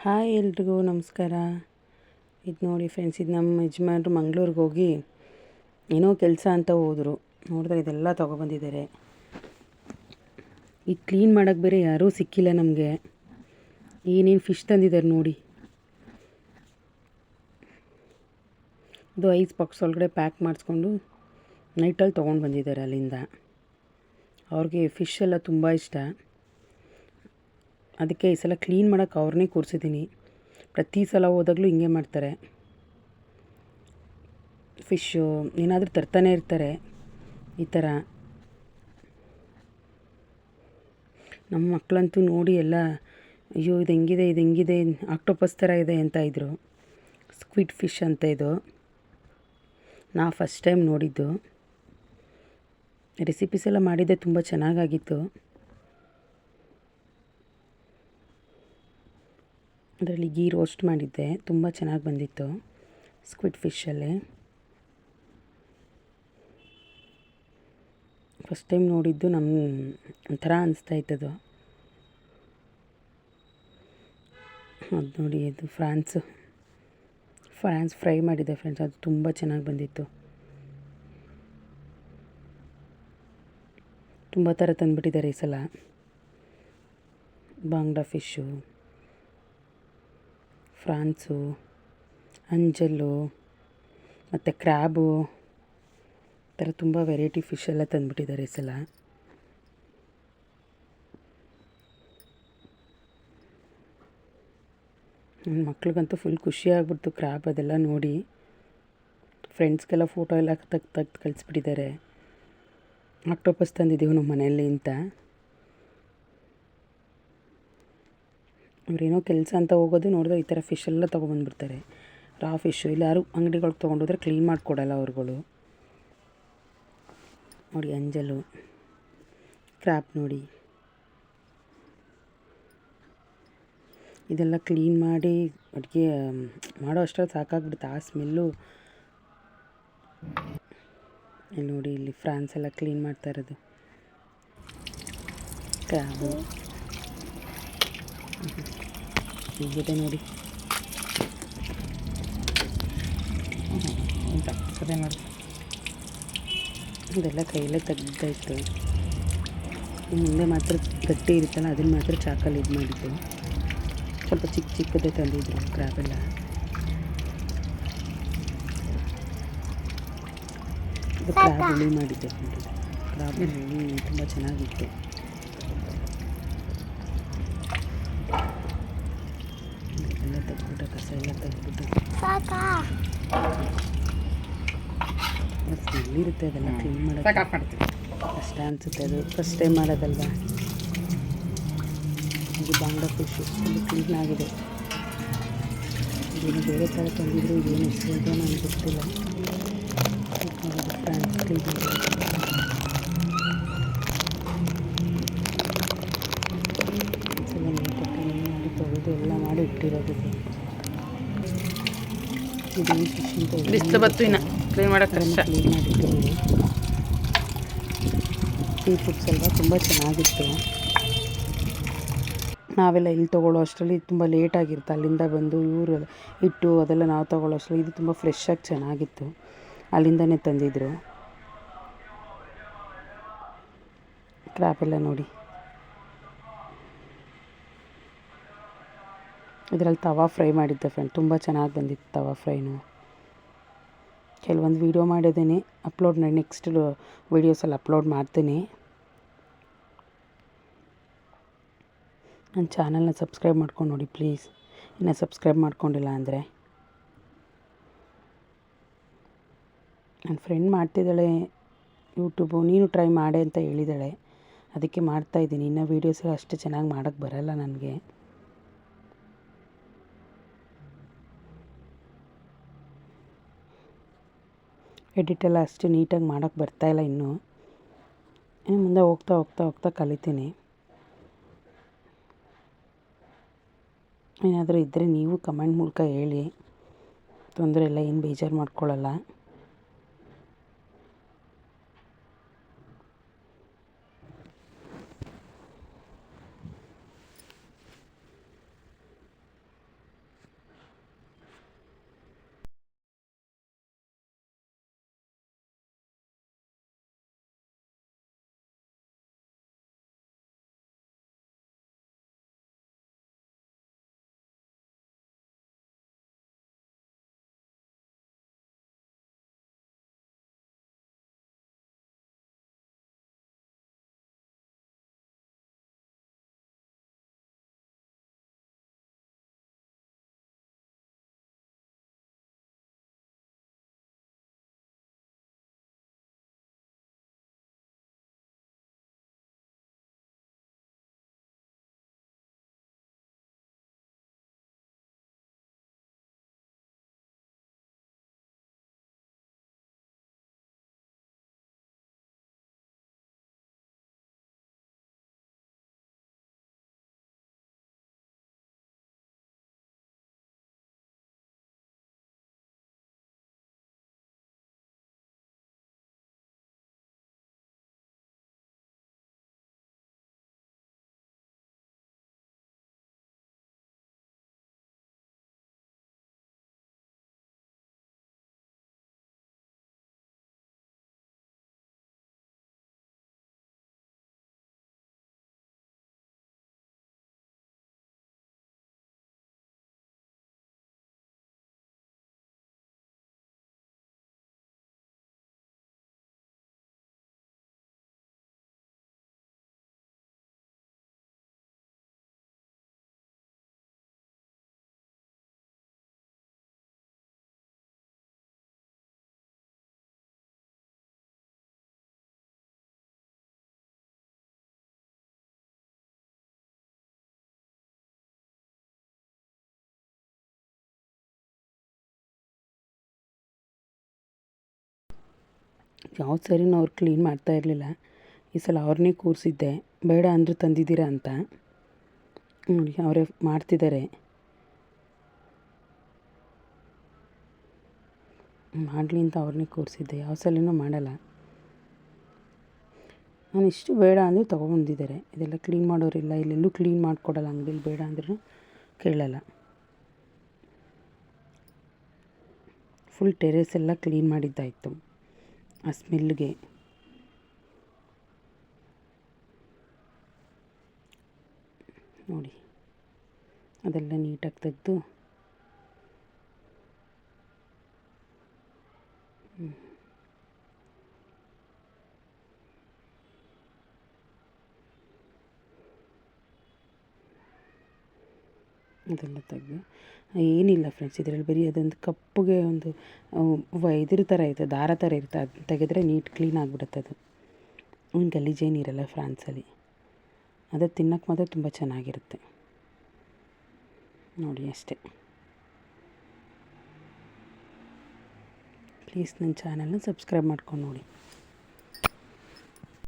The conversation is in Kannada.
ಹಾಯ್ ಎಲ್ರಿಗೂ ನಮಸ್ಕಾರ. ಇದು ನೋಡಿ ಫ್ರೆಂಡ್ಸ್ ಇದು ನಮ್ಮ ಯಜಮಾನ್ರು ಮಂಗ್ಳೂರಿಗೆ ಹೋಗಿ ಏನೋ ಕೆಲಸ ಅಂತ ಹೋದರು. ನೋಡಿದ್ರೆ ಇದೆಲ್ಲ ತೊಗೊಬಂದಿದ್ದಾರೆ. ಇದು ಕ್ಲೀನ್ ಮಾಡೋಕ್ಕೆ ಬೇರೆ ಯಾರೂ ಸಿಕ್ಕಿಲ್ಲ ನಮಗೆ. ಏನೇನು ಫಿಶ್ ತಂದಿದ್ದಾರೆ ನೋಡಿ. ಇದು ಐಸ್ ಬಾಕ್ಸ್ ಒಳಗಡೆ ಪ್ಯಾಕ್ ಮಾಡಿಸ್ಕೊಂಡು ನೈಟಲ್ಲಿ ತೊಗೊಂಡು ಬಂದಿದ್ದಾರೆ ಅಲ್ಲಿಂದ. ಅವ್ರಿಗೆ ಫಿಶ್ ಎಲ್ಲ ತುಂಬ ಇಷ್ಟ. ಅದಕ್ಕೆ ಈ ಸಲ ಕ್ಲೀನ್ ಮಾಡೋಕ್ಕೆ ಅವ್ರನ್ನೇ ಕೂರಿಸಿದ್ದೀನಿ. ಪ್ರತಿ ಸಲ ಹೋದಾಗಲೂ ಹಿಂಗೆ ಮಾಡ್ತಾರೆ. ಫಿಶ್ಶು ಏನಾದರೂ ತರ್ತಾನೆ ಇರ್ತಾರೆ. ಈ ಥರ. ನಮ್ಮ ಮಕ್ಕಳಂತೂ ನೋಡಿ ಎಲ್ಲ, ಅಯ್ಯೋ, ಇದು ಹೆಂಗಿದೆ ಇದು ಹೆಂಗಿದೆ ಆಕ್ಟೋಪಸ್ ಥರ ಇದೆ ಅಂತ ಇದ್ದರು ಸ್ಕ್ವಿಡ್ ಫಿಶ್ ಅಂತ ಇದು. ನಾ ಫಸ್ಟ್ ಟೈಮ್ ನೋಡಿದ್ದು. ರೆಸಿಪೀಸ್ ಎಲ್ಲ ಮಾಡಿದ್ದೆ ತುಂಬ ಚೆನ್ನಾಗಾಗಿತ್ತು. ಅದರಲ್ಲಿ ಗೀ ರೋಸ್ಟ್ ಮಾಡಿದ್ದೆ. ತುಂಬ ಚೆನ್ನಾಗಿ ಬಂದಿತ್ತು. ಸ್ಕ್ವಿಡ್ ಫಿಶಲ್ಲೇ ಫಸ್ಟ್ ಟೈಮ್ ನೋಡಿದ್ದು ನಮ್ಮ ಒಂಥರ ಅನಿಸ್ತಾ ಇತ್ತದು. ಅದು ನೋಡಿ ಇದು ಫ್ರಾನ್ಸ್. ಫ್ರಾನ್ಸ್ ಫ್ರೈ ಮಾಡಿದ್ದೆ ಫ್ರೆಂಡ್ಸ್ ಅದು ತುಂಬ ಚೆನ್ನಾಗಿ ಬಂದಿತ್ತು. ತುಂಬ ಥರ ತಂದುಬಿಟ್ಟಿದ್ದಾರೆ ಈ ಸಲ. ಬಾಂಗ್ಡಾ ಫಿಶ್ಶು ಫ್ರಾನ್ಸು, ಅಂಜಲ್ಲು, ಮತ್ತು ಕ್ರ್ಯಾಬು, ಈ ಥರ ತುಂಬ ವೆರೈಟಿ ಫಿಶ್ ಎಲ್ಲ ತಂದುಬಿಟ್ಟಿದ್ದಾರೆ ಈ ಸಲ. ನನ್ನ ಮಕ್ಳಿಗಂತೂ ಫುಲ್ ಖುಷಿ ಆಗ್ಬಿಡ್ತು ಅದೆಲ್ಲ ನೋಡಿ. ಫ್ರೆಂಡ್ಸ್ಗೆಲ್ಲ ಫೋಟೋ ಎಲ್ಲ ತೆಗ್ದು ತೆಗ್ದು ಕಳಿಸ್ಬಿಟ್ಟಿದ್ದಾರೆ. ಆಕ್ಟೋಪಸ್ ತಂದಿದ್ದೀವಿ ನಮ್ಮ ಮನೆಯಲ್ಲಿ ಅಂತ. ಅವ್ರೇನೋ ಕೆಲಸ ಅಂತ ಹೋಗೋದು ನೋಡಿದ್ರೆ ಈ ಥರ ಫಿಶ್ ಎಲ್ಲ ತೊಗೊಬಂದ್ಬಿಡ್ತಾರೆ ರಾ ಫಿಶ್ಶು ಇಲ್ಲ, ಯಾರು ಅಂಗಡಿಗಳಿಗೆ ತೊಗೊಂಡೋದ್ರೆ ಕ್ಲೀನ್ ಮಾಡಿಕೊಡಲ್ಲ ಅವ್ರುಗಳು. ನೋಡಿ ಅಂಜಲು ಕ್ರ್ಯಾಪ್ ನೋಡಿ. ಇದೆಲ್ಲ ಕ್ಲೀನ್ ಮಾಡಿ ಅಡುಗೆ ಮಾಡೋ ಅಷ್ಟರಲ್ಲಿ ಸಾಕಾಗ್ಬಿಡುತ್ತೆ. ಆ ಸ್ಮೆಲ್ಲು ಇಲ್ಲಿ ನೋಡಿ, ಇಲ್ಲಿ ಫ್ರಾನ್ಸ್ ಎಲ್ಲ ಕ್ಲೀನ್ ಮಾಡ್ತಾ ಇರೋದು. ಕ್ರ್ಯಾಬು ಹೀಗಿದೆ ನೋಡಿ. ಅದೇ ನೋಡಿ. ಇದೆಲ್ಲ ಕೈಯಲ್ಲೇ ತೆಗ್ದಾಯ್ತು ಮುಂದೆ ಮಾತ್ರ ಗಟ್ಟಿ ಇರುತ್ತಲ್ಲ, ಅದನ್ನು ಮಾತ್ರ ಚಾಕಲ್ಲಿ ಇದು ಮಾಡಿದ್ದು. ಸ್ವಲ್ಪ ಚಿಕ್ಕ ಚಿಕ್ಕದೇ ತಂದಿದ್ರು ಕ್ರಾಬೆಲ್ಲ ಇದು ಕ್ರ್ಯಾಬ್ ಹುಳಿ ಮಾಡಿದ್ದೆ. ಕ್ರಾಬ್ ಹುಳಿ ತುಂಬ ಚೆನ್ನಾಗಿತ್ತು. ಎಲ್ಲ ತೆಗೆದ್ಬಿಟ್ಟು ಕಸ ಎಲ್ಲ ತೆಗೆದ್ಬಿಟ್ಟು. ಮತ್ತು ಇರುತ್ತೆ ಅದೆಲ್ಲ ಕ್ಲೀನ್ ಮಾಡೋಕ್ಕೆ. ಕಷ್ಟ ಅನಿಸುತ್ತೆ ಅದು. ಫಸ್ಟ್ ಟೈಮ್ ಮಾಡೋದಲ್ವಾ? ಇದು ಬಾಂಗ್ಲ ಫಿಶ್ ಇದು ಕ್ಲೀನ್ ಆಗಿದೆ. ಬೇರೆ ಥರ ತಂದಿದ್ರು ಏನು ಹೆಸರು ನನಗೆ ಗೊತ್ತಿಲ್ಲ ಫ್ರೆಂಡ್ಸ್ ಕ್ಲೀನ್ ಎಲ್ಲ ಇದು ಬಿಸಿಲು ಬತ್ತು ಇನ್ನು. ಕ್ಲೀನ್ ಮಾಡೋಕ್ಕೆ ಕಷ್ಟ. ಕ್ಲೀನ್ ಮಾಡಿಟ್ಟಿದ್ದೀವಿ ಸೀ ಫುಡ್ಸ್ ಅಲ್ವಾ ತುಂಬ ಚೆನ್ನಾಗಿತ್ತು. ನಾವೆಲ್ಲ ಇಲ್ಲಿ ತೊಗೊಳ್ಳೋ ಅಷ್ಟರಲ್ಲಿ ತುಂಬ ಲೇಟಾಗಿರುತ್ತೆ ಅಲ್ಲಿಂದ ಬಂದು ಇವರು ಇಟ್ಟು ಅದೆಲ್ಲ ನಾವು ತೊಗೊಳ್ಳೋ ಅಷ್ಟರಲ್ಲಿ ಇದು ತುಂಬ ಫ್ರೆಶ್ಶಾಗಿ ಚೆನ್ನಾಗಿತ್ತು. ಅಲ್ಲಿಂದನೇ ತಂದಿದ್ರು. ಕ್ರ್ಯಾಪ್ ಎಲ್ಲ ನೋಡಿ. ಇದರಲ್ಲಿ ತವಾ ಫ್ರೈ ಮಾಡಿದ್ದೆ ಫ್ರೆಂಡ್ ತುಂಬ ಚೆನ್ನಾಗಿ ಬಂದಿತ್ತು ತವಾ ಫ್ರೈನು. ಕೆಲವೊಂದು ವೀಡಿಯೋ ಮಾಡಿದ್ದೀನಿ. ಅಪ್ಲೋಡ್ ನೆಕ್ಸ್ಟ್ ವೀಡಿಯೋಸಲ್ಲಿ ಅಪ್ಲೋಡ್ ಮಾಡ್ತೀನಿ. ನನ್ನ ಚಾನಲ್ನ ಸಬ್ಸ್ಕ್ರೈಬ್ ಮಾಡ್ಕೊಂಡು ನೋಡಿ ಪ್ಲೀಸ್ ಇನ್ನು ಸಬ್ಸ್ಕ್ರೈಬ್ ಮಾಡ್ಕೊಂಡಿಲ್ಲ ಅಂದರೆ. ನನ್ನ ಫ್ರೆಂಡ್ ಮಾಡ್ತಿದ್ದಾಳೆ ಯೂಟ್ಯೂಬು ನೀನು ಟ್ರೈ ಮಾಡೆ ಅಂತ ಹೇಳಿದ್ದಾಳೆ. ಅದಕ್ಕೆ ಮಾಡ್ತಾಯಿದ್ದೀನಿ ಇನ್ನು ವೀಡಿಯೋಸ್ ಅಷ್ಟು ಚೆನ್ನಾಗಿ ಮಾಡೋಕ್ಕೆ ಬರಲ್ಲ ನನಗೆ. ಎಡಿಟ್ ಎಲ್ಲ ಅಷ್ಟು ನೀಟಾಗಿ ಮಾಡೋಕ್ಕೆ ಬರ್ತಾಯಿಲ್ಲ ಇನ್ನೂ. ಇನ್ನು ಮುಂದೆ ಹೋಗ್ತಾ ಹೋಗ್ತಾ ಹೋಗ್ತಾ ಕಲಿತೀನಿ. ಏನಾದರೂ ಇದ್ದರೆ ನೀವು ಕಮೆಂಟ್ ಮೂಲಕ ಹೇಳಿ. ತೊಂದರೆ ಇಲ್ಲ, ಏನು ಬೇಜಾರು ಮಾಡ್ಕೊಳ್ಳಲ್ಲ. ಯಾವ ಸರಿನೂ ಅವ್ರು ಕ್ಲೀನ್ ಮಾಡ್ತಾ ಇರಲಿಲ್ಲ. ಈ ಸಲ ಅವ್ರನ್ನೇ ಕೂರಿಸಿದ್ದೆ. ಬೇಡ ಅಂದರೂ ತಂದಿದ್ದೀರಾ ಅಂತ. ನೋಡಿ, ಅವರೇ ಮಾಡ್ತಿದ್ದಾರೆ. ಮಾಡಲಿ ಅಂತ ಅವ್ರನ್ನೇ ಕೂರಿಸಿದ್ದೆ. ಯಾವ ಸಲನೂ ಮಾಡಲ್ಲ. ನಾನು ಇಷ್ಟು ಬೇಡ ಅಂದರೂ ತೊಗೊಬಂದಿದ್ದಾರೆ ಇದೆಲ್ಲ ಕ್ಲೀನ್ ಮಾಡೋರಿಲ್ಲ. ಇಲ್ಲೆಲ್ಲೂ ಕ್ಲೀನ್ ಮಾಡಿಕೊಡಲ್ಲ. ಅಂಗಡಿಲಿ ಬೇಡ ಅಂದ್ರೂ ಕೇಳಲ್ಲ. ಫುಲ್ ಟೆರೇಸ್ ಎಲ್ಲ ಕ್ಲೀನ್ ಮಾಡಿದ್ದಾಯಿತು. ಆ ಸ್ಮೆಲ್ಗೆ. ನೋಡಿ. ಅದೆಲ್ಲ ನೀಟಾಗಿ ತೆಗೆದು ಅದೆಲ್ಲ ತೆಗೆದು, ಏನಿಲ್ಲ ಫ್ರೆಂಡ್ಸ್ ಇದರಲ್ಲಿ ಬರೀ ಅದೊಂದು ಕಪ್ಪಗೆ ಒಂದು ವ ಇದ್ರ ಥರ ಇದೆ ದಾರ ಥರ ಇರುತ್ತೆ ಅದು ತೆಗೆದ್ರೆ ನೀಟ್ ಕ್ಲೀನ್ ಆಗಿಬಿಡುತ್ತೆ ಅದು. ಗಲೀಜೇನಿರಲ್ಲ ಫ್ರಾನ್ಸಲ್ಲಿ ಅದು ತಿನ್ನೋಕ್ಕೆ ಮಾತ್ರ ತುಂಬ ಚೆನ್ನಾಗಿರುತ್ತೆ. ನೋಡಿ ಅಷ್ಟೇ. ಪ್ಲೀಸ್ ನನ್ನ ಚಾನಲ್ನ ಸಬ್ಸ್ಕ್ರೈಬ್ ಮಾಡ್ಕೊಂಡು ನೋಡಿ.